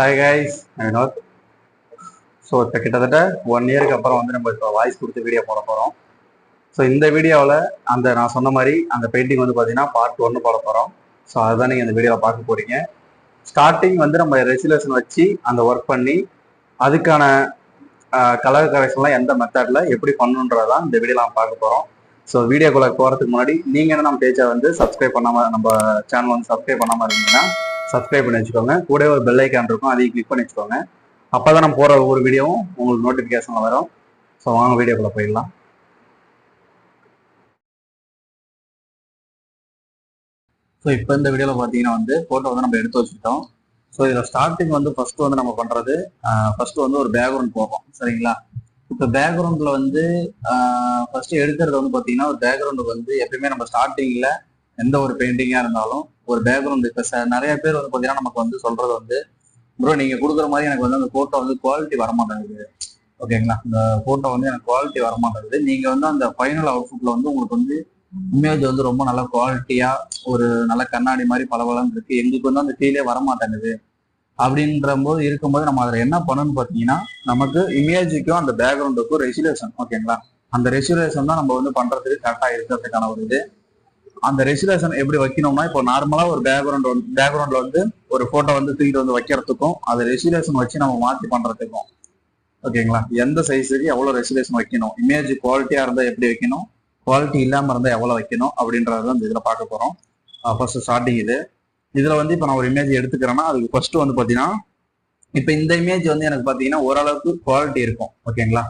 Hi guys Vinod so இப்போ கிட்டத்தட்ட one இயருக்கு அப்புறம் வந்து நம்ம இப்போ வாய்ஸ் கொடுத்து வீடியோ போட போகிறோம் ஸோ இந்த வீடியோவில் அந்த நான் சொன்ன மாதிரி அந்த பெயிண்டிங் வந்து பார்த்தீங்கன்னா பார்ட் ஒன்று போட போகிறோம் ஸோ அதுதான் நீங்கள் இந்த வீடியோவில் பார்க்க போகிறீங்க ஸ்டார்டிங் வந்து நம்ம ரெசிலேஷன் வச்சு அந்த ஒர்க் பண்ணி அதுக்கான கலர் கரெக்ஷன்லாம் எந்த மெத்தடில் எப்படி பண்ணணுன்றதான் இந்த வீடியோலாம் நம்ம பார்க்க போகிறோம் ஸோ வீடியோக்குள்ளே போகிறதுக்கு முன்னாடி நீங்கள் என்ன நம்ம பேஜை வந்து சப்ஸ்கிரைப் பண்ணாமல் நம்ம சேனல் வந்து சப்ஸ்கிரைப் பண்ணாமல் இருந்தீங்கன்னா சப்ஸ்கிரைப் பண்ணி வச்சுக்கோங்க. கூட ஒரு பெல் ஐக்கான் இருக்கும். அதையும் கிளிக் பண்ணி வச்சுக்கோங்க. அப்போ தான் நம்ம போகிற ஒவ்வொரு வீடியோவும் உங்களுக்கு நோட்டிஃபிகேஷனில் வரும். ஸோ வாங்க வீடியோக்குள்ளே போயிடலாம். ஸோ இப்போ இந்த வீடியோவில் பார்த்தீங்கன்னா வந்து ஃபோட்டோ வந்து நம்ம எடுத்து வச்சுக்கிட்டோம். ஸோ இதில் ஸ்டார்டிங் வந்து ஃபஸ்ட்டு வந்து நம்ம பண்ணுறது ஃபஸ்ட்டு வந்து ஒரு பேக்ரவுண்ட் போடுறோம். சரிங்களா? இப்போ பேக்ரவுண்டில் வந்து ஃபஸ்ட்டு எடுக்கிறது வந்து பார்த்தீங்கன்னா ஒரு பேக்ரவுண்டுக்கு வந்து எப்பயுமே நம்ம ஸ்டார்டிங்கில் எந்த ஒரு பெயிண்டிங்காக இருந்தாலும் ஒரு பேக்ரவுண்ட் இப்போ நிறைய பேர் வந்து பார்த்தீங்கன்னா நமக்கு வந்து சொல்றது வந்து ப்ரோ நீங்கள் கொடுக்குற மாதிரி எனக்கு வந்து அந்த ஃபோட்டோ வந்து குவாலிட்டி வரமாட்டேங்குது. ஓகேங்களா இந்த ஃபோட்டோ வந்து எனக்கு குவாலிட்டி வரமாட்டேங்குது. நீங்கள் வந்து அந்த ஃபைனல் அவுட்ஃபுட்டில் வந்து உங்களுக்கு வந்து இமேஜ் வந்து ரொம்ப நல்ல குவாலிட்டியா ஒரு நல்ல கண்ணாடி மாதிரி பளபளன்னு இருக்கு. எங்களுக்கு வந்து அந்த ஃபீலே வரமாட்டேங்குது. அப்படின்ற போது இருக்கும்போது நம்ம அதில் என்ன பண்ணணும்னு பார்த்தீங்கன்னா நமக்கு இமேஜுக்கும் அந்த பேக்ரவுண்டுக்கும் ரெசுலேஷன் ஓகேங்களா அந்த ரெசிலேஷன் தான் நம்ம வந்து பண்றதுக்கு கரெக்டாக இருக்கிறதுக்கான ஒரு இது. அந்த ரெசிலேஷன் எப்படி வைக்கணும்னா இப்போ நார்மலா ஒரு பேக்ரவுண்ட் வந்து பேக்ரவுண்ட்ல வந்து ஒரு போட்டோ வந்து தூக்கிட்டு வந்து வைக்கிறதுக்கும் அது ரெசிலேஷன் வச்சு நம்ம மாற்றி பண்றதுக்கும். ஓகேங்களா எந்த சைஸுக்கு எவ்வளவு ரெசிலேஷன் வைக்கணும்? இமேஜ் குவாலிட்டியா இருந்தா எப்படி வைக்கணும்? குவாலிட்டி இல்லாம இருந்தா எவ்வளவு வைக்கணும்? அப்படின்றத இந்த இதுல பார்க்க போறோம். ஃபர்ஸ்ட் ஸ்டார்டிங் இது. இதுல வந்து இப்போ நான் ஒரு இமேஜ் எடுத்துக்கிறேன்னா அதுக்கு ஃபர்ஸ்ட் வந்து பாத்தீங்கன்னா இப்போ இந்த இமேஜ் வந்து எனக்கு பாத்தீங்கன்னா ஓரளவுக்கு குவாலிட்டி இருக்கும். ஓகேங்களா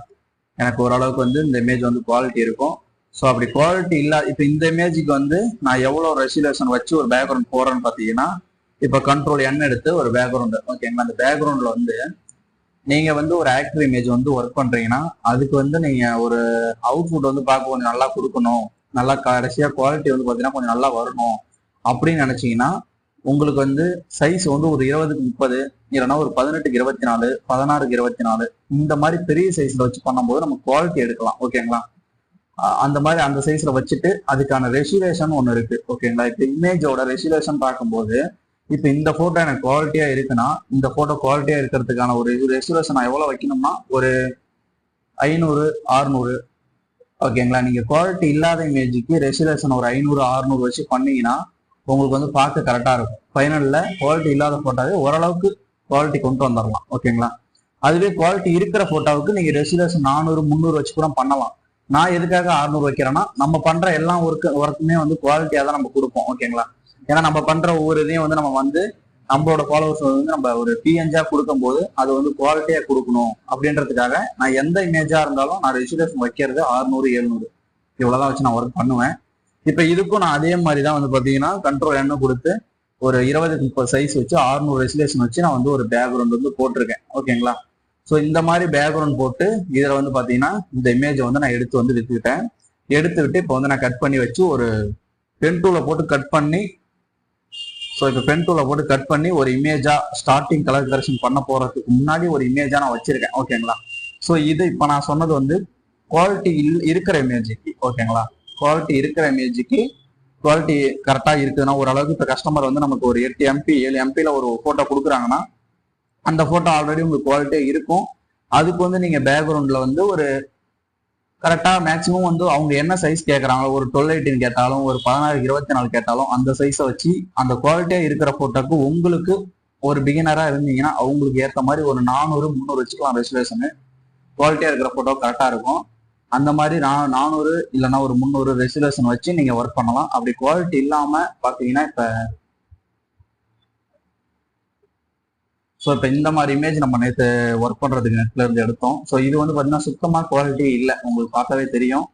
எனக்கு ஓரளவுக்கு வந்து இந்த இமேஜ் வந்து குவாலிட்டி இருக்கும். ஸோ அப்படி குவாலிட்டி இல்லை இப்போ இந்த இமேஜுக்கு வந்து நான் எவ்வளோ ரெசிலேஷன் வச்சு ஒரு பேக்ரவுண்ட் போடுறேன்னு பார்த்தீங்கன்னா இப்போ கண்ட்ரோல் என் எடுத்து ஒரு பேக்ரவுண்டு ஓகேங்களா அந்த பேக்ரவுண்டில் வந்து நீங்கள் வந்து ஒரு ஆக்டர் இமேஜ் வந்து ஒர்க் பண்ணுறீங்கன்னா அதுக்கு வந்து நீங்கள் ஒரு அவுட்புட் வந்து பார்க்க கொஞ்சம் நல்லா கொடுக்கணும். நல்லா கடைசியாக குவாலிட்டி வந்து பார்த்தீங்கன்னா கொஞ்சம் நல்லா வரணும். அப்படின்னு நினச்சிங்கன்னா உங்களுக்கு வந்து சைஸ் வந்து ஒரு இருபதுக்கு முப்பது இல்லைன்னா ஒரு பதினெட்டுக்கு இருபத்தி நாலு பதினாறுக்கு இருபத்தி நாலு இந்த மாதிரி பெரிய சைஸில் வச்சு பண்ணும்போது நம்ம குவாலிட்டி எடுக்கலாம் ஓகேங்களா அந்த மாதிரி அந்த சைஸ்ல வச்சுட்டு அதுக்கான ரெசிலேஷன் ஒன்று இருக்கு. ஓகேங்களா இப்போ இமேஜோட ரெசிலேஷன் பார்க்கும்போது இப்போ இந்த போட்டோ எனக்கு குவாலிட்டியா இருக்குன்னா இந்த போட்டோ குவாலிட்டியா இருக்கிறதுக்கான ஒரு ரெசுலேஷன் நான் எவ்வளவு வைக்கணும்னா ஒரு ஐநூறு ஆறுநூறு. ஓகேங்களா நீங்க குவாலிட்டி இல்லாத இமேஜுக்கு ரெசிலேஷன் ஒரு ஐநூறு ஆறுநூறு வச்சு பண்ணீங்கன்னா உங்களுக்கு வந்து பார்க்க கரெக்டா இருக்கும். ஃபைனல்ல குவாலிட்டி இல்லாத ஃபோட்டோவே ஓரளவுக்கு குவாலிட்டி கொண்டு வந்துடலாம் ஓகேங்களா அதுவே குவாலிட்டி இருக்கிற போட்டோவுக்கு நீங்க ரெசிலேஷன் நானூறு முந்நூறு வச்சு கூட பண்ணலாம். நான் எதுக்காக அறுநூறு வைக்கிறேன்னா நம்ம பண்ற எல்லா ஒர்க்கு ஒர்க்குமே வந்து குவாலிட்டியா தான் நம்ம கொடுப்போம் ஓகேங்களா ஏன்னா நம்ம பண்ற ஒவ்வொரு இதையும் வந்து நம்ம வந்து நம்மளோட ஃபாலோவர்ஸ் வந்து நம்ம ஒரு பிஎன்ஜா கொடுக்கும்போது அது வந்து குவாலிட்டியா கொடுக்கணும் அப்படின்றதுக்காக நான் எந்த இமேஜா இருந்தாலும் நான் ரெசிலேஷன் வைக்கிறது அறுநூறு எழுநூறு. இவ்வளவுதான் வச்சு நான் ஒர்க் பண்ணுவேன். இப்ப இதுக்கும் நான் அதே மாதிரி தான் வந்து பாத்தீங்கன்னா கண்ட்ரோல் என்ன கொடுத்து ஒரு இருபது முப்பது சைஸ் வச்சு அறுநூறு ரெசிலேஷன் வச்சு நான் வந்து ஒரு பேக்ரவுண்ட் வந்து போட்டிருக்கேன் ஓகேங்களா ஸோ இந்த மாதிரி பேக்ரவுண்ட் போட்டு இதில் வந்து பார்த்தீங்கன்னா இந்த இமேஜை வந்து நான் எடுத்து வந்து விற்றுக்கிட்டேன் எடுத்து விட்டு இப்போ வந்து நான் கட் பண்ணி வச்சு ஒரு பென் டூவில் போட்டு கட் பண்ணி ஸோ இப்போ பென் டூவில் போட்டு கட் பண்ணி ஒரு இமேஜாக ஸ்டார்டிங் கலர் கரெக்ஷன் பண்ண போகிறதுக்கு முன்னாடி ஒரு இமேஜாக நான் வச்சுருக்கேன். ஓகேங்களா ஸோ இது இப்போ நான் சொன்னது வந்து குவாலிட்டி இல் இருக்கிற இமேஜுக்கு ஓகேங்களா குவாலிட்டி இருக்கிற இமேஜுக்கு குவாலிட்டி கரெக்டாக இருக்குதுன்னா ஓரளவுக்கு இப்போ கஸ்டமர் வந்து நமக்கு ஒரு எட்டு எம்பி ஏழு எம்பியில் ஒரு ஃபோட்டோ கொடுக்குறாங்கன்னா அந்த போட்டோ ஆல்ரெடி உங்களுக்கு குவாலிட்டியா இருக்கும். அதுக்கு வந்து நீங்க பேக்ரவுண்ட்ல வந்து ஒரு கரெக்டா மேக்சிமம் வந்து அவங்க என்ன சைஸ் கேட்கறாங்களோ ஒரு டுவெல் எயிட்டின் கேட்டாலும் ஒரு பதினாறு இருபத்தி நாலு கேட்டாலும் அந்த சைஸை வச்சு அந்த குவாலிட்டியா இருக்கிற போட்டோக்கு உங்களுக்கு ஒரு பிகினரா இருந்தீங்கன்னா அவங்களுக்கு ஏற்ற மாதிரி ஒரு நானூறு முந்நூறு வச்சுக்கலாம் ரெசுலேஷனு குவாலிட்டியா இருக்கிற போட்டோ கரெக்டா இருக்கும். அந்த மாதிரி நான் நானூறு இல்லைன்னா ஒரு முந்நூறு ரெசுலேஷன் வச்சு நீங்க ஒர்க் பண்ணலாம். அப்படி குவாலிட்டி இல்லாம பாத்தீங்கன்னா இப்ப ஸோ இப்போ இந்த மாதிரி இமேஜ் நம்ம நேற்று ஒர்க் பண்ணுறதுக்கு நெட்ல இருந்து எடுத்தோம். ஸோ இது வந்து பார்த்தீங்கன்னா சுத்தமாக குவாலிட்டி இல்லை. உங்களுக்கு பார்த்தாவே தெரியும்.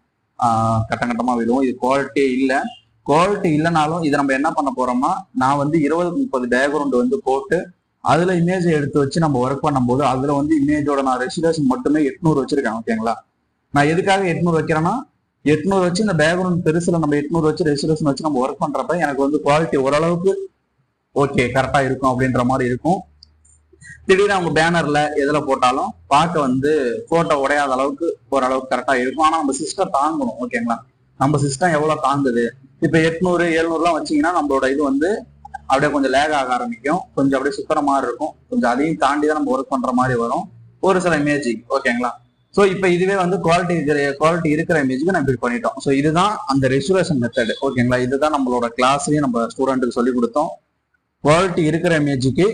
கட்டம் கட்டமாக விழுவும். இது குவாலிட்டியே இல்லை. குவாலிட்டி இல்லைனாலும் இதை நம்ம என்ன பண்ண போறோம்னா நான் வந்து இருபது முப்பது பேக்ரவுண்ட் வந்து போட்டு அதில் இமேஜை எடுத்து வச்சு நம்ம ஒர்க் பண்ணும்போது அதில் வந்து இமேஜோட நான் ரெசிடேஷன் மட்டுமே எட்நூறு வச்சிருக்கேன் ஓகேங்களா நான் எதுக்காக எட்நூறு வைக்கிறேன்னா எட்நூறு வச்சு இந்த பேக்ரவுண்ட் பெருசில் நம்ம எட்நூறு வச்சு ரெசிலேஷன் வச்சு நம்ம ஒர்க் பண்ணுறப்ப எனக்கு வந்து குவாலிட்டி ஓரளவுக்கு ஓகே கரெக்டாக இருக்கும் அப்படின்ற மாதிரி இருக்கும். திடீர்னு அவங்க பேனர்ல எதுல போட்டாலும் பார்க்க வந்து கோட்டை உடையாத அளவுக்கு ஓரளவுக்கு கரெக்டா இருக்கும். ஆனா நம்ம சிஸ்டம் தாங்கணும் ஓகேங்களா நம்ம சிஸ்டம் எவ்வளவு தாங்குது? இப்ப எட்நூறு எழுநூறுலாம் வச்சீங்கன்னா நம்மளோட இது வந்து அப்படியே கொஞ்சம் லேக் ஆக ஆரம்பிக்கும். கொஞ்சம் அப்படியே சுத்துற மாதிரி இருக்கும். கொஞ்சம் அதையும் தாண்டி தான் நம்ம ஒர்க் பண்ற மாதிரி வரும். ஒரு சில இமேஜிங் ஓகேங்களா ஸோ இப்போ இதுவே வந்து குவாலிட்டி இருக்கிற குவாலிட்டி இருக்கிற இமேஜுக்கு நம்ம இப்படி பண்ணிட்டோம். ஸோ இதுதான் அந்த ரெசுலேஷன் மெத்தட் ஓகேங்களா இதுதான் நம்மளோட கிளாஸ்லயும் நம்ம ஸ்டூடெண்ட்டுக்கு சொல்லி கொடுத்தோம். குவாலிட்டி இருக்கிற இமேஜுக்கு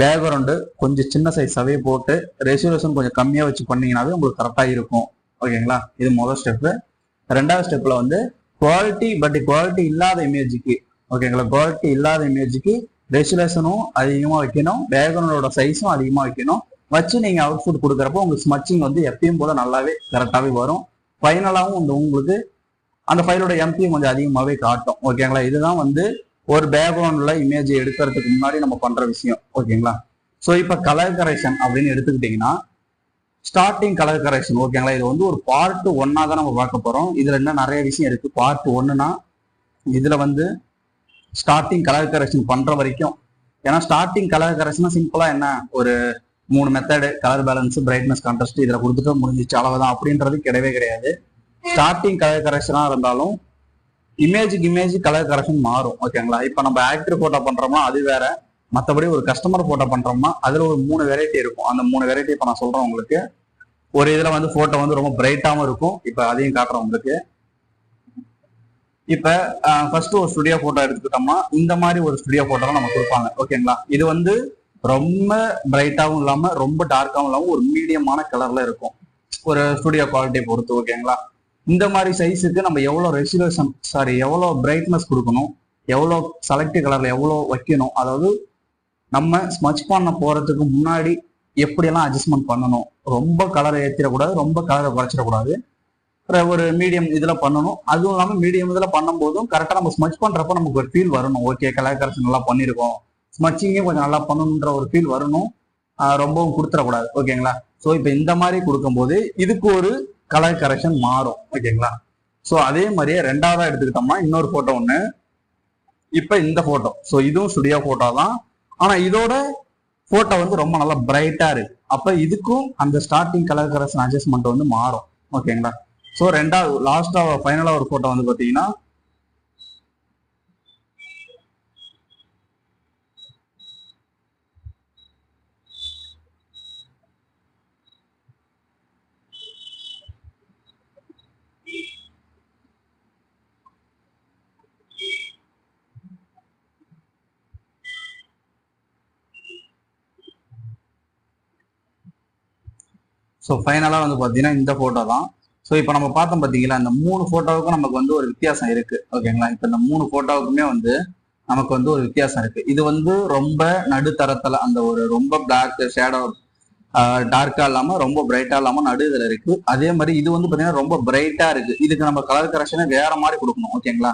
பேக்ரவுண்டு கொஞ்சம் சின்ன சைஸாவே போட்டு ரெசுலேஷன் கொஞ்சம் கம்மியாக வச்சு பண்ணிங்கனாவே உங்களுக்கு கரெக்டாக இருக்கும். ஓகேங்களா இது முதல் ஸ்டெப்பு ரெண்டாவது ஸ்டெப்பில் வந்து குவாலிட்டி பட் குவாலிட்டி இல்லாத இமேஜுக்கு ஓகேங்களா குவாலிட்டி இல்லாத இமேஜுக்கு ரெசுலேஷனும் அதிகமாக வைக்கணும் பேக்ரவுண்டோட சைஸும் அதிகமாக வைக்கணும். வச்சு நீங்கள் அவுட்புட் கொடுக்குறப்போ உங்களுக்கு ஸ்மச்சிங் வந்து எப்பயும் போல நல்லாவே கரெக்டாகவே வரும். ஃபைனலாகவும் வந்து உங்களுக்கு அந்த ஃபைலோட எம்பியும் கொஞ்சம் அதிகமாகவே காட்டும். ஓகேங்களா இதுதான் வந்து ஒரு பேக்ரவுண்ட்ல இமேஜ் எடுக்கிறதுக்கு முன்னாடி நம்ம பண்ற விஷயம் ஓகேங்களா ஸோ இப்போ கலர் கரெக்ஷன் அப்படின்னு எடுத்துக்கிட்டிங்கன்னா ஸ்டார்டிங் கலர் கரெக்ஷன் ஓகேங்களா இது வந்து ஒரு பார்ட் ஒன்னா தான் நம்ம பார்க்க போறோம். இதுல என்ன நிறைய விஷயம் இருக்கு. பார்ட் ஒன்னுனா இதுல வந்து ஸ்டார்டிங் கலர் கரெக்ஷன் பண்ற வரைக்கும் ஏன்னா ஸ்டார்டிங் கலர் கரெக்ஷனா சிம்பிளா என்ன? ஒரு மூணு method colour balance brightness contrast இதில் கொடுத்துட்டு முடிஞ்சிச்சு அளவுதான் அப்படின்றது கிடையவே கிடையாது. ஸ்டார்டிங் கலர் கரெக்ஷனாக இருந்தாலும் இமேஜுக்கு இமேஜ் கலர் கரெக்ஷன் மாறும் ஓகேங்களா இப்போ நம்ம ஆக்டர் போட்டோ பண்றோம்னா அது வேற. மற்றபடி ஒரு கஸ்டமர் போட்டோ பண்றோம்னா அதுல ஒரு மூணு வெரைட்டி இருக்கும். அந்த மூணு வெரைட்டி இப்போ நான் சொல்றேன் உங்களுக்கு. ஒரு இதுல வந்து போட்டோ வந்து ரொம்ப பிரைட்டாவும் இருக்கும். இப்போ அதையும் காட்டுறேன் உங்களுக்கு. இப்ப ஃபர்ஸ்ட் ஒரு ஸ்டுடியோ போட்டோ எடுத்துக்கிட்டோம்னா இந்த மாதிரி ஒரு ஸ்டுடியோ போட்டோ நம்ம கொடுப்பாங்க ஓகேங்களா இது வந்து ரொம்ப பிரைட்டாவும் இல்லாம ரொம்ப டார்க்காவும் இல்லாம ஒரு மீடியமான கலர்ல இருக்கும். ஒரு ஸ்டுடியோ குவாலிட்டியை பொறுத்து ஓகேங்களா இந்த மாதிரி சைஸுக்கு நம்ம எவ்வளோ ரெசுலேஷன் சாரி எவ்வளோ பிரைட்னஸ் கொடுக்கணும் எவ்வளோ செலக்ட் கலரில் எவ்வளோ வைக்கணும் அதாவது நம்ம ஸ்மச் பண்ண போகிறதுக்கு முன்னாடி எப்படியெல்லாம் அட்ஜஸ்ட்மெண்ட் பண்ணணும் ரொம்ப கலரை ஏற்றிடக்கூடாது ரொம்ப கலரை குறைச்சிடக்கூடாது. அப்புறம் ஒரு மீடியம் இதில் பண்ணணும் அதுவும் இல்லாமல் மீடியம் இதில் பண்ணும்போதும் கரெக்டாக நம்ம ஸ்மச் பண்ணுறப்ப நமக்கு ஒரு ஃபீல் வரணும். ஓகே கலர் கரெக்ஷன் நல்லா பண்ணியிருக்கோம் ஸ்மச்சிங்கே கொஞ்சம் நல்லா பண்ணணுன்ற ஒரு ஃபீல் வரணும். ரொம்பவும் கொடுத்துடக்கூடாது. ஓகேங்களா ஸோ இப்போ இந்த மாதிரி கொடுக்கும்போது இதுக்கு ஒரு கலர் கரெக்ஷன் மாறும் ஓகேங்களா? ஸோ அதே மாதிரியே ரெண்டாவதாக எடுத்துக்கிட்டோம்னா இன்னொரு ஃபோட்டோ ஒன்று இப்போ இந்த ஃபோட்டோ ஸோ இதுவும் ஸ்டுடியோ ஃபோட்டோ தான். ஆனால் இதோட ஃபோட்டோ வந்து ரொம்ப நல்லா பிரைட்டாக இருக்கு. அப்போ இதுக்கும் அந்த ஸ்டார்டிங் கலர் கரெக்ஷன் அட்ஜஸ்ட்மெண்ட் வந்து மாறும் ஓகேங்களா? ஸோ ரெண்டாவது லாஸ்டா ஃபைனலாக ஒரு ஃபோட்டோ வந்து பார்த்தீங்கன்னா ஸோ ஃபைனலாக வந்து பார்த்தீங்கன்னா இந்த ஃபோட்டோ தான். ஸோ இப்போ நம்ம பார்த்தோம் பார்த்தீங்களா இந்த மூணு ஃபோட்டோவுக்கும் நமக்கு வந்து ஒரு வித்தியாசம் இருக்கு. ஓகேங்களா இப்போ இந்த மூணு ஃபோட்டோவுக்குமே வந்து நமக்கு வந்து ஒரு வித்தியாசம் இருக்கு. இது வந்து ரொம்ப நடுத்தரத்தில் அந்த ஒரு ரொம்ப பிளாக் ஷேடோ டார்க்காக இல்லாமல் ரொம்ப பிரைட்டாக இல்லாமல் நடு இதில் இருக்கு. அதே மாதிரி இது வந்து பார்த்தீங்கன்னா ரொம்ப பிரைட்டாக இருக்கு. இதுக்கு நம்ம கலர் கரெக்ஷனை வேற மாதிரி கொடுக்கணும். ஓகேங்களா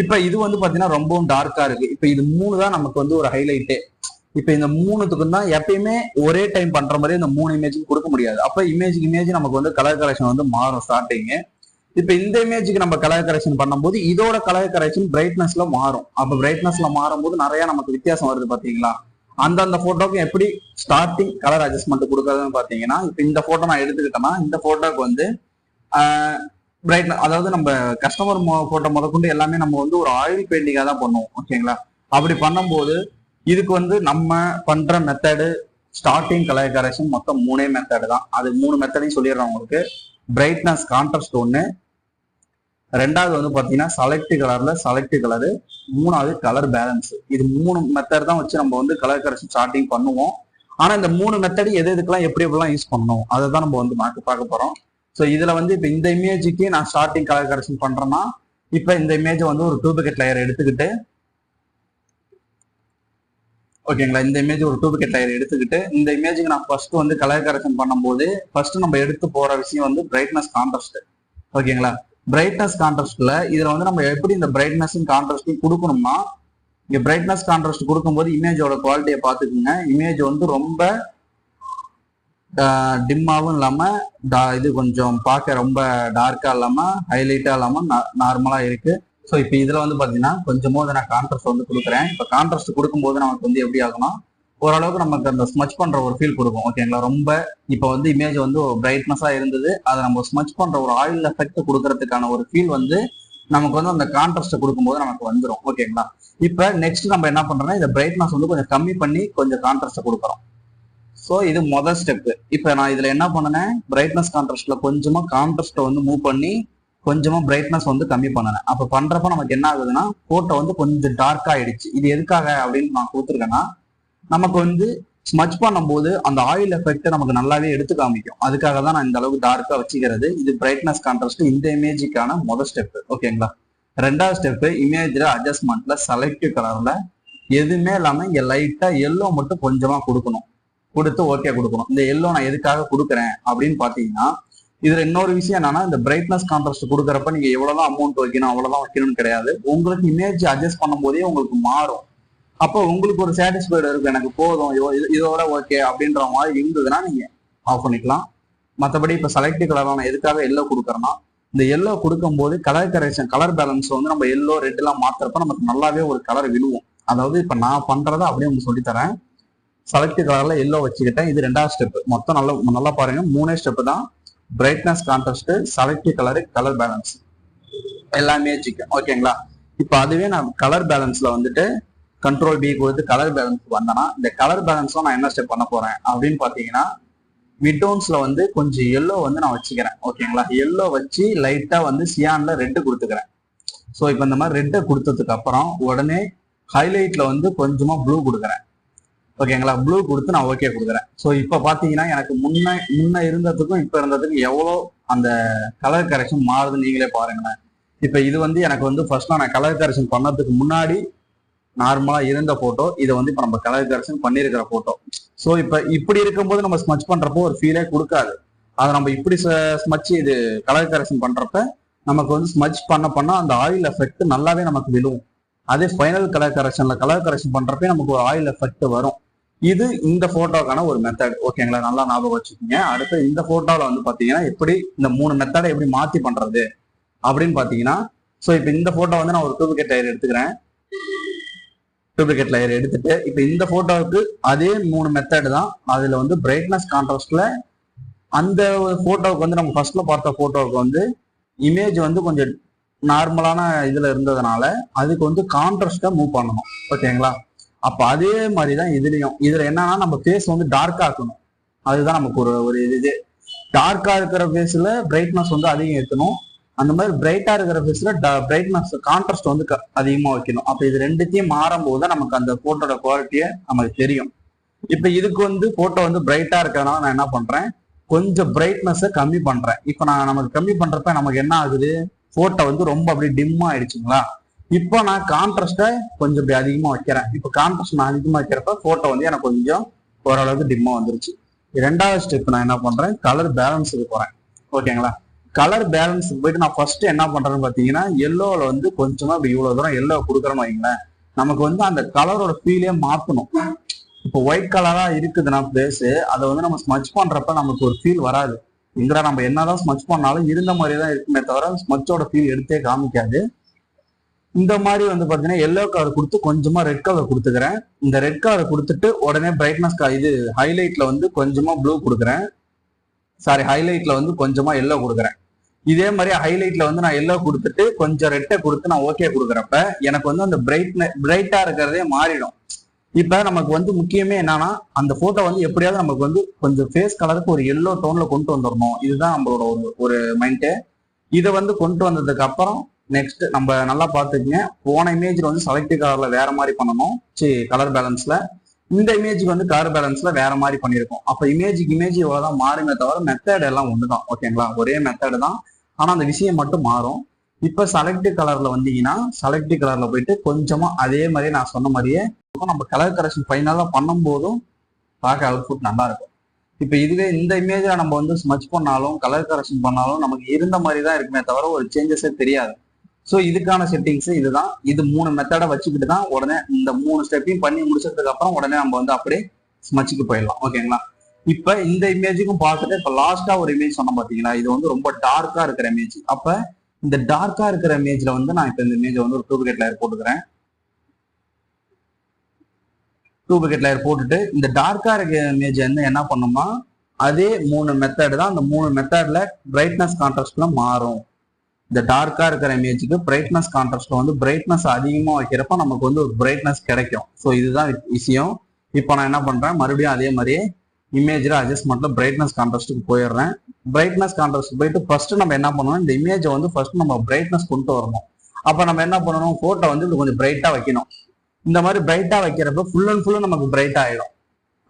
இப்போ இது வந்து பார்த்தீங்கன்னா ரொம்பவும் டார்க்காக இருக்கு. இப்போ இது மூணு தான் நமக்கு வந்து ஒரு ஹைலைட்டே இப்ப இந்த மூணுத்துக்கும் தான் எப்பயுமே ஒரே டைம் பண்ற மாதிரி இந்த மூணு இமேஜுக்கு கொடுக்க முடியாது. அப்ப இமேஜ் இமேஜ் நமக்கு வந்து கலர் கலெக்ஷன் வந்து மாறும் ஸ்டார்டிங் இப்ப இந்த இமேஜுக்கு நம்ம கலர் கரெக்ஷன் பண்ணும்போது இதோட கலர் கரெக்ஷன் பிரைட்னஸ்ல மாறும். அப்ப பிரைட்னஸ்ல மாறும்போது நிறைய நமக்கு வித்தியாசம் வருது பாத்தீங்களா? அந்தந்த போட்டோக்கு எப்படி ஸ்டார்டிங் கலர் அட்ஜஸ்ட்மெண்ட் கொடுக்கறதுன்னு பாத்தீங்கன்னா இப்ப இந்த போட்டோ நான் எடுத்துக்கிட்டேன்னா இந்த போட்டோக்கு வந்து பிரைட்னஸ் அதாவது நம்ம கஸ்டமர் போட்டோ முதற்கொண்டு எல்லாமே நம்ம வந்து ஒரு ஆயில் பெயிண்டிங்கா தான் பண்ணுவோம் ஓகேங்களா அப்படி பண்ணும்போது இதுக்கு வந்து நம்ம பண்ற மெத்தடு ஸ்டார்டிங் கலர் கரெக்ஷன் மொத்தம் மூணே மெத்தடு தான். அது மூணு மெத்தடையும் சொல்லிடுறேன் உங்களுக்கு. பிரைட்னஸ் கான்ட்ராஸ்ட் ஒன்று ரெண்டாவது வந்து பார்த்தீங்கன்னா செலக்ட் கலர்ல செலக்ட் கலரு மூணாவது கலர் பேலன்ஸ் இது மூணு மெத்தட் தான் வச்சு நம்ம வந்து கலர் கரெக்ஷன் ஸ்டார்டிங் பண்ணுவோம். ஆனா இந்த மூணு மெத்தடு எது எதுக்கெல்லாம் எப்படி எப்படிலாம் யூஸ் பண்ணணும் அதை தான் நம்ம வந்து மாற்றி பார்க்க போறோம். ஸோ இதுல வந்து இப்போ இந்த இமேஜுக்கு நான் ஸ்டார்டிங் கலர் கரெக்ஷன் பண்றேன்னா இப்போ இந்த இமேஜை வந்து ஒரு டூபிகேட் லேயர் எடுத்துக்கிட்டு ஓகேங்களா இந்த இமேஜ் ஒரு டூபிகேட் டயர் எடுத்துக்கிட்டு இந்த இமேஜுக்கு நான் ஃபர்ஸ்ட் வந்து கலர் கரெக்ஷன் பண்ணும்போது ஃபர்ஸ்ட் நம்ம எடுத்து போற விஷயம் வந்து பிரைட்னஸ் கான்ட்ராஸ்ட் ஓகேங்களா? பிரைட்னஸ் கான்ட்ராஸ்ட்ல இதுல வந்து நம்ம எப்படி இந்த பிரைட்னஸும் கான்ட்ராஸ்டையும் கொடுக்கணும்னா இங்க பிரைட்னஸ் கான்ட்ராஸ்ட் கொடுக்கும்போது இமேஜோட குவாலிட்டியை பார்த்துக்குங்க. இமேஜ் வந்து ரொம்ப டிம்மாவும் இல்லாம இது கொஞ்சம் பார்க்க ரொம்ப டார்க்கா இல்லாம ஹைலைட்டா இல்லாம நார்மலா இருக்கு. ஸோ இப்போ இதில் வந்து பார்த்தீங்கன்னா கொஞ்சமோ நான் கான்ட்ராஸ்ட் வந்து கொடுக்குறேன். இப்போ கான்ட்ராஸ்ட் கொடுக்கும்போது நமக்கு வந்து எப்படி ஆகும்னா ஓரளவுக்கு நமக்கு அந்த ஸ்மச் பண்ணுற ஒரு ஃபீல் கொடுக்கும் ஓகேங்களா ரொம்ப இப்போ வந்து இமேஜ் வந்து பிரைட்னஸாக இருந்தது. அதை நம்ம ஸ்மச் பண்ணுற ஒரு ஆயில் எஃபெக்ட் கொடுக்கறதுக்கான ஒரு ஃபீல் வந்து நமக்கு வந்து அந்த கான்ட்ராஸ்ட் கொடுக்கும்போது நமக்கு வந்துடும் ஓகேங்களா இப்போ நெக்ஸ்ட் நம்ம என்ன பண்றோம்னா இந்த பிரைட்னஸ் வந்து கொஞ்சம் கம்மி பண்ணி கொஞ்சம் கான்ட்ராஸ்ட் கொடுக்குறோம். ஸோ இது மொதல் ஸ்டெப் இப்போ நான் இதில் என்ன பண்ணினேன்? பிரைட்னஸ் கான்ட்ராஸ்ட்ல கொஞ்சமாக கான்ட்ராஸ்ட்டை வந்து மூவ் பண்ணி கொஞ்சமாக பிரைட்னஸ் வந்து கம்மி பண்ணினேன் அப்ப பண்றப்ப நமக்கு என்ன ஆகுதுன்னா போட்டோ வந்து கொஞ்சம் டார்க் ஆயிடுச்சு. இது எதுக்காக அப்படின்னு நான் கொடுத்துருக்கேன்னா நமக்கு வந்து ஸ்மச் பண்ணும்போது அந்த ஆயில் எஃபெக்ட் நமக்கு நல்லாவே எடுத்து காமிக்கும். அதுக்காக தான் நான் இந்த அளவுக்கு டார்க்காக வச்சுக்கிறது. இது பிரைட்னஸ் கான்ட்ராஸ்ட் இந்த இமேஜுக்கான முதல் ஸ்டெப்பு ஓகேங்களா ரெண்டாவது ஸ்டெப்பு இமேஜில் அட்ஜஸ்ட்மெண்ட்ல செலக்டிவ் கலர்ல எதுவுமே இல்லாமல் இங்கே லைட்டாக எல்லோ மட்டும் கொஞ்சமாக கொடுக்கணும். கொடுத்து ஓகே கொடுக்கணும். இந்த எல்லோ நான் எதுக்காக கொடுக்குறேன் அப்படின்னு பார்த்தீங்கன்னா இதுல இன்னொரு விஷயம் என்னன்னா இந்த பிரைட்னஸ் கான்ட்ராஸ்ட் கொடுக்குறப்ப நீங்க எவ்வளவுதான் அமௌண்ட் வைக்கணும் அவ்வளவுதான் வைக்கணும்னு கிடையாது. உங்களுக்கு இமேஜ் அட்ஜஸ்ட் பண்ணும் போதே உங்களுக்கு மாறும். அப்போ உங்களுக்கு ஒரு சாட்டிஸ்ஃபைடு இருக்கு எனக்கு போதும் இது- இதோட ஓகே அப்படின்ற மாதிரி இருந்ததுன்னா நீங்க ஆஃப் பண்ணிக்கலாம். மற்றபடி இப்போ செலக்டிவ் கலர் நான் எதுக்காக எல்லோ கொடுக்குறேன்னா இந்த எல்லோ கொடுக்கும்போது கலர் கரெக்ஷன் கலர் பேலன்ஸ் வந்து நம்ம எல்லோ ரெட்டெல்லாம் மாத்துறப்ப நமக்கு நல்லாவே ஒரு கலர் விழுவும். அதாவது இப்போ நான் பண்றதை அப்படியே உங்களுக்கு சொல்லித்தரேன். செலக்டிவ் கலரில் எல்லோ வச்சுக்கிட்டேன். இது ரெண்டாவது ஸ்டெப் மொத்தம் நல்லா நல்லா பாருங்க. மூணே ஸ்டெப் தான். Brightness contrast selective colour colour balance எல்லாமே சிக்கன் ஓகேங்களா இப்போ அதுவே நான் கலர் பேலன்ஸ்ல வந்துட்டு கண்ட்ரோல் பி கொடுத்து கலர் பேலன்ஸ் வந்தேன்னா இந்த கலர் பேலன்ஸும் நான் என்ன ஸ்டெப் பண்ண போறேன்? அப்படின்னு பாத்தீங்கன்னா மிட்டோன்ஸ்ல வந்து கொஞ்சம் எல்லோ வந்து நான் வச்சுக்கிறேன். ஓகேங்களா எல்லோ வச்சு லைட்டா வந்து சியான்ல ரெட்டு கொடுத்துக்கிறேன். ஸோ இப்போ இந்த மாதிரி ரெட்டை கொடுத்ததுக்கு அப்புறம் உடனே ஹைலைட்ல வந்து கொஞ்சமா ப்ளூ கொடுக்குறேன். ஓகேங்களா? ப்ளூ கொடுத்து நான் ஓகே கொடுக்குறேன். ஸோ இப்போ பார்த்தீங்கன்னா எனக்கு முன்ன முன்ன இருந்ததுக்கும் இப்போ இருந்ததுக்கும் எவ்வளோ அந்த கலர் கரெக்ஷன் மாறுதுன்னு நீங்களே பாருங்களேன். இப்போ இது வந்து எனக்கு வந்து ஃபர்ஸ்ட் நான் கலர் கரெக்ஷன் பண்ணதுக்கு முன்னாடி நார்மலாக இருந்த ஃபோட்டோ இதை வந்து இப்போ நம்ம கலர் கரெக்ஷன் பண்ணியிருக்கிற ஃபோட்டோ ஸோ இப்போ இப்படி இருக்கும்போது நம்ம ஸ்மச் பண்ணுறப்போ ஒரு ஃபீலே கொடுக்காது. அதை நம்ம இப்படி ஸ்மச் இது கலர் கரெக்ஷன் பண்ணுறப்ப நமக்கு வந்து ஸ்மச் பண்ண பண்ண அந்த ஆயில் எஃபெக்ட் நல்லாவே நமக்கு விழுவும் அதே ஃபைனல் கலர் கரெக்ஷன்ல கலர் கரெக்ஷன் பண்றப்ப நமக்கு ஒரு ஆயில் எஃபெக்ட் வரும். இது இந்த போட்டோக்கான ஒரு மெத்தட் ஓகேங்களா நல்லா ஞாபகம் வச்சுக்கோங்க. அடுத்து இந்த போட்டோல வந்து பாத்தீங்கன்னா எப்படி இந்த மூணு மெத்தடை எப்படி மாத்தி பண்றது? அப்படின்னு பாத்தீங்கன்னா ஸோ இப்போ இந்த போட்டோ வந்து நான் ஒரு டூப்ளிகேட் லேயர் எடுத்துக்கிறேன். டூப்ளிகேட் லேயர் எடுத்துட்டு இப்போ இந்த போட்டோவுக்கு அதே மூணு மெத்தட் தான் அதுல வந்து பிரைட்னஸ் கான்ட்ராஸ்ட்ல அந்த போட்டோவுக்கு வந்து நம்ம ஃபர்ஸ்ட்ல பார்த்த போட்டோவுக்கு வந்து இமேஜ் வந்து கொஞ்சம் நார்மலான இதுல இருந்ததுனால அதுக்கு வந்து கான்ட்ராஸ்டா மூவ் பண்ணணும். ஓகேங்களா அப்ப அதே மாதிரி தான் இதுலயும். இதுல என்னன்னா நம்ம ஃபேஸ் வந்து டார்க் ஆக்கணும் அதுதான் நமக்கு ஒரு ஒரு இது டார்க்கா இருக்கிற ஃபேஸ்ல பிரைட்னஸ் வந்து அதிகம் ஏற்றணும். அந்த மாதிரி பிரைட்டா இருக்கிற ஃபேஸ்ல பிரைட்னஸ் கான்ட்ராஸ்ட் வந்து க- அதிகமா வைக்கணும். அப்ப இது ரெண்டுத்தையும் மாறும்போது தான் நமக்கு அந்த போட்டோட குவாலிட்டியை நமக்கு தெரியும். இப்ப இதுக்கு வந்து போட்டோ வந்து பிரைட்டா இருக்கிறதுனால நான் என்ன பண்றேன்? கொஞ்சம் பிரைட்னஸை கம்மி பண்றேன். இப்போ நான் நமக்கு கம்மி பண்றப்ப நமக்கு என்ன ஆகுது? போட்டோ வந்து ரொம்ப அப்படியே டிம்மா ஆயிடுச்சுங்களா? இப்போ நான் கான்ட்ராஸ்டை கொஞ்சம் இப்படி அதிகமாக வைக்கிறேன். இப்போ கான்ட்ராஸ்ட் நான் அதிகமாக வைக்கிறப்ப ஃபோட்டோ வந்து எனக்கு கொஞ்சம் ஓரளவுக்கு டிம்மாக வந்துருச்சு. ரெண்டாவது ஸ்டெப் நான் என்ன பண்றேன்? கலர் பேலன்ஸுக்கு போகிறேன் ஓகேங்களா கலர் பேலன்ஸ் போயிட்டு நான் ஃபர்ஸ்ட் என்ன பண்றேன்னு பார்த்தீங்கன்னா எல்லோவில் வந்து கொஞ்சமாக இப்படி இவ்வளோ தூரம் எல்லோ கொடுக்குறேன்னு வைங்களேன். நமக்கு வந்து அந்த கலரோட ஃபீலே மாற்றணும் இப்போ ஒயிட் கலராக இருக்குதுன்னா பிளேஸ் அதை வந்து நம்ம ஸ்மச் பண்றப்ப நமக்கு ஒரு ஃபீல் வராது. எங்கடா நம்ம என்னதான் ஸ்மச் பண்ணாலும் இருந்த மாதிரி தான் இருக்குமே தவிர ஸ்மச்சோட ஃபீல் எடுத்தே காமிக்காது. இந்த மாதிரி வந்து பாத்தீங்கன்னா எல்லோ கலர் கொடுத்து கொஞ்சமா ரெட் கலர் கொடுத்துக்கிறேன். இந்த ரெட் கலர் கொடுத்துட்டு உடனே பிரைட்னஸ் இது ஹைலைட்ல வந்து கொஞ்சமா ப்ளூ கொடுக்குறேன். சாரி ஹைலைட்ல வந்து கொஞ்சமா எல்லோ கொடுக்குறேன். இதே மாதிரி ஹைலைட்ல வந்து நான் எல்லோ கொடுத்துட்டு கொஞ்சம் ரெட்டை கொடுத்து நான் ஓகே கொடுக்குறப்ப எனக்கு வந்து அந்த பிரைட்ன பிரைட்டா இருக்கிறதே மாறிடும். இப்ப நமக்கு வந்து முக்கியமே என்னன்னா அந்த போட்டோ வந்து எப்படியாவது நமக்கு வந்து கொஞ்சம் ஃபேஸ் கலருக்கு ஒரு எல்லோ டோன்ல கொண்டு வந்துடணும் இதுதான் நம்மளோட ஒரு ஒரு மைண்டு இதை வந்து கொண்டு வந்ததுக்கு அப்புறம் நெக்ஸ்ட் நம்ம நல்லா பார்த்துக்கங்க. போன இமேஜில் வந்து செலக்டிவ் கலர்ல வேற மாதிரி பண்ணணும். சரி கலர் பேலன்ஸ்ல இந்த இமேஜுக்கு வந்து கலர் பேலன்ஸ்ல வேற மாதிரி பண்ணியிருக்கோம். அப்ப இமேஜுக்கு இமேஜ் இவ்வளவுதான் மாறுமே தவிர மெத்தட் எல்லாம் ஒண்ணுதான். ஓகேங்களா ஒரே மெத்தட் தான். ஆனா அந்த விஷயம் மட்டும் மாறும். இப்ப செலக்டிவ் கலர்ல வந்தீங்கன்னா செலக்டிவ் கலர்ல போயிட்டு கொஞ்சமா அதே மாதிரியே நான் சொன்ன மாதிரியே நம்ம கலர் கரெக்ஷன் ஃபைனலா பண்ணும் போதும் பார்க்க அவுட்புட் நல்லா இருக்கும். இப்ப இதுவே இந்த இமேஜ்ல நம்ம வந்து ஸ்மச் பண்ணாலும் கலர் கரெக்ஷன் பண்ணாலும் நமக்கு இருந்த மாதிரி தான் இருக்குமே தவிர ஒரு சேஞ்சஸே தெரியாது. ஸோ இதுக்கான செட்டிங்ஸ் இதுதான். இது மூணு மெத்தடை வச்சுக்கிட்டு தான் உடனே இந்த மூணு ஸ்டெப்பையும் பண்ணி முடிச்சதுக்கு அப்புறம் உடனே நம்ம வந்து அப்படியே ஸ்மச்சுக்கு போயிடலாம். ஓகேங்களா இப்ப இந்த இமேஜுக்கும் பார்த்துட்டு இப்ப லாஸ்டா ஒரு இமேஜ் சொன்னோம் பாத்தீங்களா? இது வந்து ரொம்ப டார்க்கா இருக்கிற இமேஜ் அப்ப இந்த டார்க்கா இருக்கிற இமேஜ்ல வந்து நான் இப்ப இந்த இமேஜ் வந்து ஒரு டூப்ளிகேட் லேயர் போட்டுக்கிறேன். டூப்ளிகேட் லேயர் போட்டுட்டு இந்த டார்க்கா இருக்கிற இமேஜ் வந்து என்ன பண்ணுமா அதே மூணு மெத்தட் தான் அந்த மூணு மெத்தட்ல பிரைட்னஸ் கான்ட்ராஸ்ட்ல மாறும். இந்த டார்க்கா இருக்கிற இமேஜுக்கு பிரைட்னஸ் கான்ட்ராஸ்ட்ல வந்து பிரைட்னஸ் அதிகமாக வைக்கிறப்ப நமக்கு வந்து ஒரு பிரைட்னஸ் கிடைக்கும். ஸோ இதுதான் விஷயம். இப்போ நான் என்ன பண்ணுறேன் மறுபடியும் அதே மாதிரியே இமேஜில் அட்ஜஸ்ட்மெண்ட்ல பிரைட்னஸ் கான்ட்ராஸ்ட்டுக்கு போயிடுறேன். பிரைட்னஸ் கான்ட்ராஸ்ட் போயிட்டு ஃபர்ஸ்ட் நம்ம என்ன பண்ணணும்? இந்த இமேஜை வந்து ஃபர்ஸ்ட் நம்ம பிரைட்னஸ் கொண்டு வரணும். அப்போ நம்ம என்ன பண்ணணும்? ஃபோட்டோ வந்து இது கொஞ்சம் பிரைட்டாக வைக்கணும். இந்த மாதிரி பிரைட்டாக வைக்கிறப்ப ஃபுல் அண்ட் ஃபுல்லும் நமக்கு பிரைட் ஆயிடும்.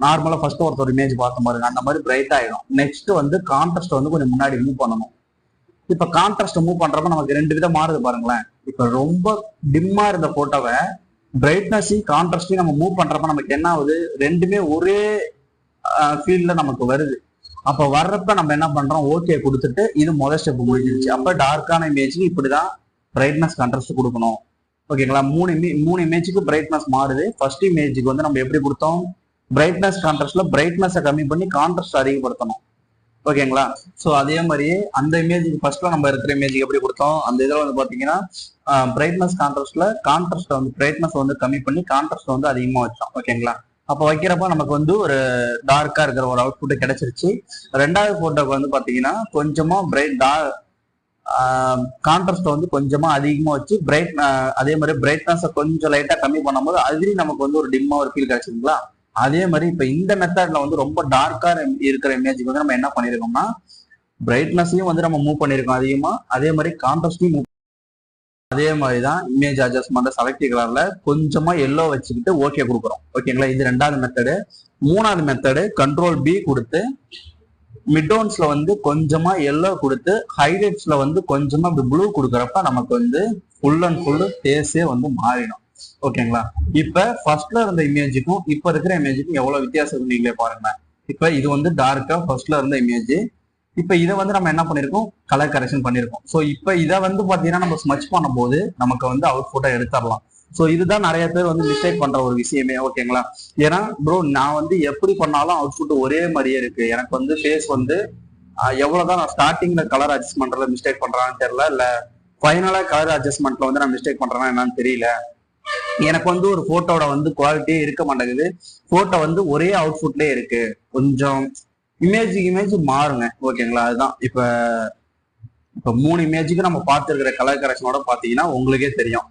நார்மலாக ஃபர்ஸ்ட் ஒருத்தர் இமேஜ் பார்த்த பாருங்க அந்த மாதிரி பிரைட் ஆகிடும் நெக்ஸ்ட் வந்து கான்ட்ராஸ்ட் வந்து கொஞ்சம் முன்னாடி மூவ் பண்ணணும். இப்ப கான்ட்ராஸ்ட் மூவ் பண்றப்ப நமக்கு ரெண்டு விதம் மாறுது பாருங்களேன். இப்ப ரொம்ப டிம்மா இருந்த போட்டோவை பிரைட்னஸையும் கான்ட்ராஸ்டையும் நம்ம மூவ் பண்றப்ப நமக்கு என்ன ஆகுது? ரெண்டுமே ஒரே ஃபீல்ட்ல நமக்கு வருது. அப்ப வர்றப்ப நம்ம என்ன பண்றோம்? ஓகே கொடுத்துட்டு இது முதல் ஸ்டெப் முடிஞ்சிருச்சு. அப்ப டார்க்கான இமேஜ்க்கு இப்படிதான் பிரைட்னஸ் கான்ட்ராஸ்ட் கொடுக்கணும். ஓகேங்களா மூணு மூணு இமேஜுக்கு பிரைட்னஸ் மாறுது. ஃபர்ஸ்ட் இமேஜுக்கு வந்து நம்ம எப்படி கொடுத்தோம்? பிரைட்னஸ் கான்ட்ராஸ்ட்ல பிரைட்னஸை கம்மி பண்ணி கான்ட்ராஸ்ட் அதிகப்படுத்தணும். ஓகேங்களா? ஸோ அதே மாதிரியே அந்த இமேஜுக்கு ஃபர்ஸ்ட்ல நம்ம இருக்கிற இமேஜுக்கு எப்படி கொடுத்தோம்? அந்த இதில் வந்து பார்த்தீங்கன்னா பிரைட்னஸ் கான்ட்ராஸ்ட்ல கான்ட்ராஸ்ட் வந்து பிரைட்னஸ் வந்து கம்மி பண்ணி கான்ட்ராஸ்ட் வந்து அதிகமாக வச்சோம் ஓகேங்களா? அப்போ வைக்கிறப்ப நமக்கு வந்து ஒரு டார்க்காக இருக்கிற ஒரு அவுட்புட் கிடைச்சிருச்சு. ரெண்டாவது போட்டோக்கு வந்து பார்த்தீங்கன்னா கொஞ்சமா பிரைட் கான்ட்ராஸ்ட் வந்து கொஞ்சமா அதிகமாக வச்சு பிரைட் அதே மாதிரி பிரைட்னஸை கொஞ்சம் லைட்டாக கம்மி பண்ணும்போது அதுலேயும் நமக்கு வந்து ஒரு டிம்மா ஒரு ஃபீல் கிடைச்சிருங்களா அதே மாதிரி இப்ப இந்த மெத்தட்ல வந்து ரொம்ப டார்க்கா இருக்கிற இமேஜுக்கு வந்து நம்ம என்ன பண்ணிருக்கோம்னா பிரைட்னஸையும் வந்து நம்ம மூவ் பண்ணிருக்கோம் அதிகமா. அதே மாதிரி கான்ட்ராஸ்டையும் மூவ் அதே மாதிரி தான் இமேஜ் அட்ஜஸ்ட்மெண்ட் செலக்ட் கலர்ல கொஞ்சமா எல்லோ வச்சுக்கிட்டு ஓகே கொடுக்குறோம். ஓகேங்களா இது ரெண்டாவது மெத்தடு மூணாவது மெத்தடு கண்ட்ரோல் பி கொடுத்து மிட்டோன்ஸ்ல வந்து கொஞ்சமா எல்லோ கொடுத்து ஹைலைட்ஸ்ல வந்து கொஞ்சமா இப்படி ப்ளூ கொடுக்குறப்ப நமக்கு வந்து ஃபுல் அண்ட் ஃபுல் ஃபேஸே வந்து மாறிடும். ஓகேங்களா? இப்ப ஃபர்ஸ்ட்ல இருந்த இமேஜுக்கும் இப்ப இருக்கிற இமேஜுக்கும் எவ்வளவு வித்தியாசம் நீங்களே பாருங்க இப்ப இது வந்து டார்க்கா ஃபர்ஸ்ட்ல இருந்த இமேஜ் இப்ப இதை வந்து நம்ம என்ன பண்ணிருக்கோம்? கலர் கரெக்ஷன் பண்ணிருக்கோம். சோ இப்ப இதை வந்து பாத்தீங்கன்னா நம்ம ஸ்மச் பண்ணும்போது நமக்கு வந்து அவுட்புட்டா எடுத்துடலாம். சோ இதுதான் நிறைய பேர் வந்து மிஸ்டேக் பண்ற ஒரு விஷயமே ஓகேங்களா? ஏன்னா ப்ரோ நான் வந்து எப்படி பண்ணாலும் அவுட்புட் ஒரே மாதிரியே இருக்கு. எனக்கு வந்து ஃபேஸ் வந்து எவ்வளவுதான் நான் ஸ்டார்டிங்ல கலர் அட்ஜஸ்ட்மெண்ட்ல மிஸ்டேக் பண்றான்னு தெரியல இல்ல ஃபைனலா கலர் அட்ஜஸ்ட்மெண்ட்ல வந்து நான் மிஸ்டேக் பண்றேன்னா என்னன்னு தெரியல. எனக்கு வந்து ஒரு போட்டோட வந்து குவாலிட்டியே இருக்க மாட்டேங்குது. போட்டோ வந்து ஒரே அவுட்ஃபுட்லேயே இருக்கு. கொஞ்சம் இமேஜ் இமேஜ் மாறுங்க. ஓகேங்களா அதுதான். இப்ப இப்ப மூணு இமேஜுக்கு நம்ம பார்த்துருக்கிற கலர் கரெக்ஷனோட பாத்தீங்கன்னா உங்களுக்கே தெரியும்.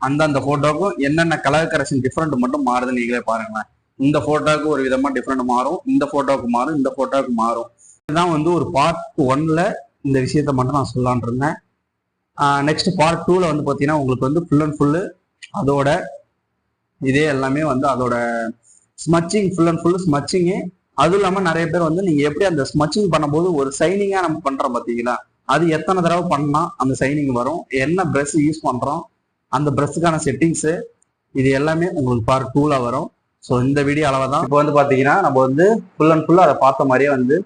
அந்தந்த போட்டோக்கும் என்னென்ன கலர் கரெக்ஷன் டிஃப்ரெண்ட் மட்டும் மாறுதுன்னு நீங்களே பாருங்களேன். இந்த ஃபோட்டோவுக்கு ஒரு விதமா டிஃப்ரெண்ட் மாறும். இந்த போட்டோவுக்கு மாறும். இந்த போட்டோவுக்கு மாறும். இதுதான் வந்து ஒரு பார்ட் ஒன்ல இந்த விஷயத்த மட்டும் நான் சொல்லலான் இருந்தேன். நெக்ஸ்ட் பார்ட் டூல வந்து பாத்தீங்கன்னா உங்களுக்கு வந்து ஃபுல் அண்ட் ஃபுல்லு அதோட இதே எல்லாமே வந்து அதோட smudging full and full smudging அதுவும் இல்லாமல் நிறைய பேர் வந்து நீங்க எப்படி அந்த ஸ்மச்சிங் பண்ணும்போது ஒரு சைனிங்காக நம்ம பண்றோம் பார்த்தீங்களா அது எத்தனை தடவை பண்ணா அந்த சைனிங் வரும்? என்ன ப்ரெஷ் யூஸ் பண்றோம்? அந்த பிரஷ்ஷுக்கான செட்டிங்ஸு இது எல்லாமே உங்களுக்கு பார்ட் டூலாக வரும். ஸோ இந்த வீடியோ அளவை தான் இப்போ வந்து பார்த்தீங்கன்னா நம்ம வந்து ஃபுல் அண்ட் ஃபுல்லாக அதை பார்த்த மாதிரியே வந்து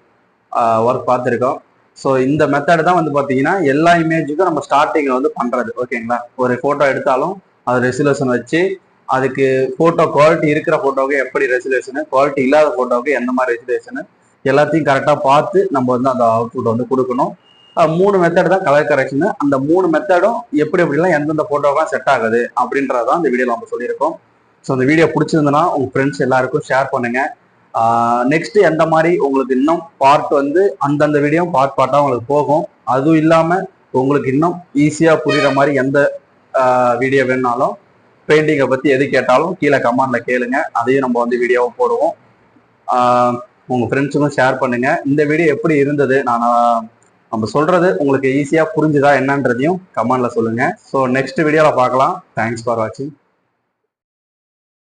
ஒர்க் பார்த்துருக்கோம். ஸோ இந்த மெத்தடு தான் வந்து பார்த்தீங்கன்னா எல்லா இமேஜுக்கும் நம்ம ஸ்டார்டிங்கில் வந்து பண்ணுறது ஓகேங்களா ஒரு ஃபோட்டோ எடுத்தாலும் அது ரெசுலேஷன் வச்சு அதுக்கு ஃபோட்டோ குவாலிட்டி இருக்கிற ஃபோட்டோவுக்கு எப்படி ரெசுலேஷனு குவாலிட்டி இல்லாத ஃபோட்டோவுக்கு எந்த மாதிரி ரெசுலேஷனு எல்லாத்தையும் கரெக்டாக பார்த்து நம்ம வந்து அந்த அவுட்புட் வந்து கொடுக்கணும். மூணு மெத்தட் தான் கலர் கரெக்ஷனு அந்த மூணு மெத்தடும் எப்படி எப்படிலாம் எந்தெந்த ஃபோட்டோவெலாம் செட் ஆகுது அப்படின்றதான் இந்த வீடியோவில் நம்ம சொல்லியிருக்கோம். ஸோ அந்த வீடியோ பிடிச்சிருந்ததுன்னா உங்கள் ஃப்ரெண்ட்ஸ் எல்லாருக்கும் ஷேர் பண்ணுங்கள் நெக்ஸ்ட் எந்த மாதிரி உங்களுக்கு இன்னும் பார்ட் வந்து அந்தந்த வீடியோ பார்ட் பார்ட்டாக உங்களுக்கு போகும். அதுவும் இல்லாமல் உங்களுக்கு இன்னும் ஈஸியாக புரிகிற மாதிரி எந்த வீடியோ வேணுனாலும் பெயிண்டிங்கை பற்றி எது கேட்டாலும் கீழே கமெண்டில் கேளுங்க. அதையும் நம்ம வந்து வீடியோவை போடுவோம். உங்கள் ஃப்ரெண்ட்ஸுக்கும் ஷேர் பண்ணுங்கள் இந்த வீடியோ எப்படி இருந்தது? நான் நம்ம சொல்கிறது உங்களுக்கு ஈஸியாக புரிஞ்சுதா என்னன்றதையும் கமெண்டில் சொல்லுங்கள் ஸோ நெக்ஸ்ட் வீடியோவில் பார்க்கலாம். தேங்க்ஸ் ஃபார் வாட்சிங்